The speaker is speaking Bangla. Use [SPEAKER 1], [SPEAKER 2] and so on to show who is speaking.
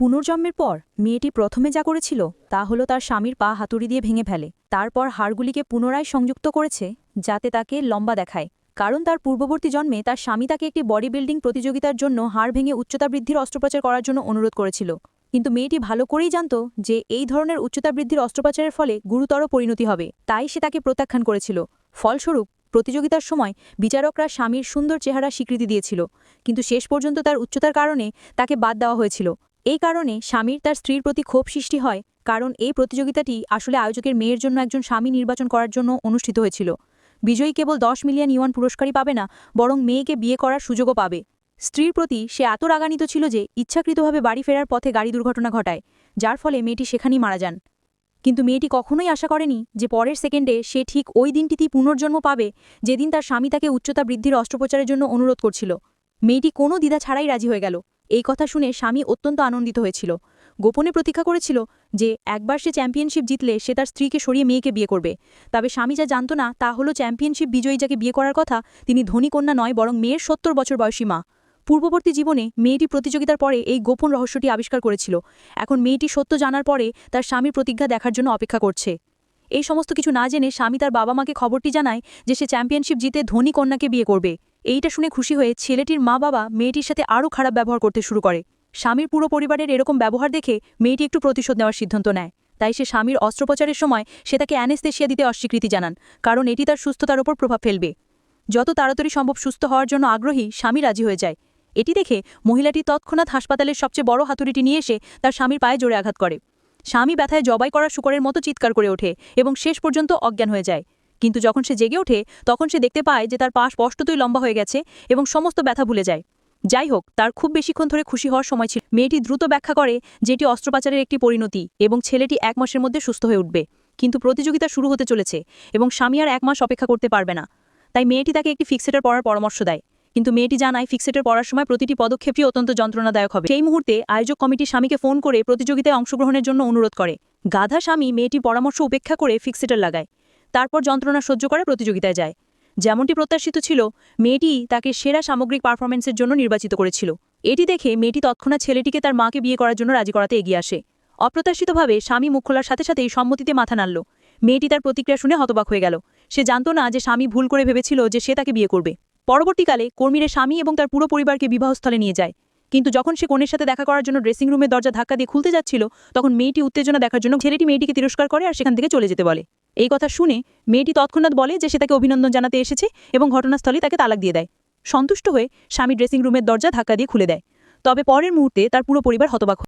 [SPEAKER 1] পুনর্জন্মের পর মেয়েটি প্রথমে যা করেছিল তা হলো তার স্বামীর পা হাতুড়ি দিয়ে ভেঙে ফেলে। তারপর হাড়গুলিকে পুনরায় সংযুক্ত করেছে যাতে তাকে লম্বা দেখায়। কারণ তার পূর্ববর্তী জন্মে তার স্বামী তাকে একটি বডি বিল্ডিং প্রতিযোগিতার জন্য হাড় ভেঙে উচ্চতা বৃদ্ধির অস্ত্রোপচার করার জন্য অনুরোধ করেছিল। কিন্তু মেয়েটি ভালো করেই জানত যে এই ধরনের উচ্চতা বৃদ্ধির অস্ত্রোপচারের ফলে গুরুতর পরিণতি হবে। তাই সে তাকে প্রত্যাখ্যান করেছিল। ফলস্বরূপ, প্রতিযোগিতার সময় বিচারকরা স্বামীর সুন্দর চেহারা স্বীকৃতি দিয়েছিল। কিন্তু শেষ পর্যন্ত তার উচ্চতার কারণে তাকে বাদ দেওয়া হয়েছিল। এই কারণে স্বামীর তার স্ত্রীর প্রতি ক্ষোভ সৃষ্টি হয়, কারণ এই প্রতিযোগিতাটি আসলে আয়োজকের মেয়ের জন্য একজন স্বামী নির্বাচন করার জন্য অনুষ্ঠিত হয়েছিল। বিজয়ী কেবল দশ মিলিয়ন ইউয়ান পুরস্কারই পাবে না, বরং মেয়েকে বিয়ে করার সুযোগও পাবে। স্ত্রীর প্রতি সে এত রাগান্বিত ছিল যে ইচ্ছাকৃতভাবে বাড়ি ফেরার পথে গাড়ি দুর্ঘটনা ঘটায়, যার ফলে মেয়েটি সেখানেই মারা যান। কিন্তু মেয়েটি কখনোই আশা করেনি যে পরের সেকেন্ডে সে ঠিক ওই দিনটিতেই পুনর্জন্ম পাবে, যেদিন তার স্বামী তাকে উচ্চতা বৃদ্ধির অস্ত্রোপচারের জন্য অনুরোধ করছিল। মেয়েটি কোনো দ্বিধা ছাড়াই রাজি হয়ে গেল। এই কথা শুনে স্বামী অত্যন্ত আনন্দিত হয়েছিল। গোপনে প্রতীক্ষা করেছিল যে একবার সে চ্যাম্পিয়নশিপ জিতলে সে তার স্ত্রীকে সরিয়ে মেয়েকে বিয়ে করবে। তবে স্বামী যা জানত না তা হলো চ্যাম্পিয়নশিপ বিজয়ী যাকে বিয়ে করার কথা তিনি ধনী কন্যা নয় বরং মেয়ের সত্তর বছর বয়সী মা। পূর্ববর্তী জীবনে মেয়েটি প্রতিযোগিতার পরে এই গোপন রহস্যটি আবিষ্কার করেছিল। এখন মেয়েটি সত্য জানার পরে তার স্বামীর প্রতিজ্ঞা দেখার জন্য অপেক্ষা করছে। এই সমস্ত কিছু না জেনে স্বামী তার বাবা মাকে খবরটি জানায় যে সে চ্যাম্পিয়নশিপ জিতে ধনী কন্যাকে বিয়ে করবে। এইটা শুনে খুশি হয়ে ছেলেটির মা বাবা মেয়েটির সাথে আরও খারাপ ব্যবহার করতে শুরু করে। স্বামীর পুরো পরিবারের এরকম ব্যবহার দেখে মেয়েটি একটু প্রতিশোধ নেওয়ার সিদ্ধান্ত নেয়। তাই সে স্বামীর অস্ত্রোপচারের সময় সে তাকে অ্যানেস্থেশিয়া দিতে অস্বীকৃতি জানান, কারণ এটি তার সুস্থতার ওপর প্রভাব ফেলবে। যত তাড়াতাড়ি সম্ভব সুস্থ হওয়ার জন্য আগ্রহী স্বামী রাজি হয়ে যায়। এটি দেখে মহিলাটি তৎক্ষণাৎ হাসপাতালের সবচেয়ে বড় হাতুড়িটি নিয়ে এসে তার স্বামীর পায়ে জোরে আঘাত করে। স্বামী ব্যথায় জবাই করা শুকরের মতো চিৎকার করে ওঠে এবং শেষ পর্যন্ত অজ্ঞান হয়ে যায়। কিন্তু যখন সে জেগে ওঠে, তখন সে দেখতে পায় যে তার পা স্পষ্টতই লম্বা হয়ে গেছে এবং সমস্ত ব্যথা ভুলে যায়। যাই হোক, তার খুব বেশিক্ষণ ধরে খুশি হওয়ার সময় ছিল। মেয়েটি দ্রুত ব্যাখ্যা করে যেটি অস্ত্রোপাচারের একটি পরিণতি এবং ছেলেটি এক মাসের মধ্যে সুস্থ হয়ে উঠবে। কিন্তু প্রতিযোগিতা শুরু হতে চলেছে এবং স্বামী আর এক মাস অপেক্ষা করতে পারবে না। তাই মেয়েটি তাকে একটি ফিক্সেটের পড়ার পরামর্শ দেয়। কিন্তু মেয়েটি জানায় ফিক্সেটের পড়ার সময় প্রতিটি পদক্ষেপই অত্যন্ত যন্ত্রণাদায়ক হবে। সেই মুহূর্তে আয়োজক কমিটি স্বামীকে ফোন করে প্রতিযোগিতায় অংশগ্রহণের জন্য অনুরোধ করে। গাধা স্বামী মেয়েটির পরামর্শ উপেক্ষা করে ফিক্সেটের লাগায়। তারপর যন্ত্রণা সহ্য করে প্রতিযোগিতায় যায়। যেমনটি প্রত্যাশিত ছিল, মেয়েটি তাকে সেরা সামগ্রিক পারফরমেন্সের জন্য নির্বাচিত করেছিল। এটি দেখে মেয়েটি তৎক্ষণাৎ ছেলেটিকে তার মাকে বিয়ে করার জন্য রাজি করাতে এগিয়ে আসে। অপ্রত্যাশিতভাবে স্বামী মুখ খোলার সাথে সাথেই সম্মতিতে মাথা নাড়ল। মেয়েটি তার প্রতিক্রিয়া শুনে হতবাক হয়ে গেল। সে জানত না যে স্বামী ভুল করে ভেবেছিল যে সে তাকে বিয়ে করবে। পরবর্তীকালে কর্মীরা স্বামী এবং তার পুরো পরিবারকে বিবাহস্থলে নিয়ে যায়। কিন্তু যখন সে কনের সাথে দেখা করার জন্য ড্রেসিং রুমের দরজা ধাক্কা দিয়ে খুলতে যাচ্ছিল, তখন মেয়েটি উত্তেজনা দেখার জন্য ছেলেটি মেয়েটিকে তিরস্কার করে আর সেখান থেকে চলে যেতে বলে। এই কথা শুনে মেয়েটি তৎক্ষণাৎ বলে যে সে তাকে অভিনন্দন জানাতে এসেছে এবং ঘটনাস্থলে তাকে তালাক দিয়ে দেয় সন্তুষ্ট হয়ে স্বামী ড্রেসিং রুমের দরজা ধাক্কা দিয়ে খুলে দেয় তবে পরের মুহূর্তে তার পুরো পরিবার হতবাক।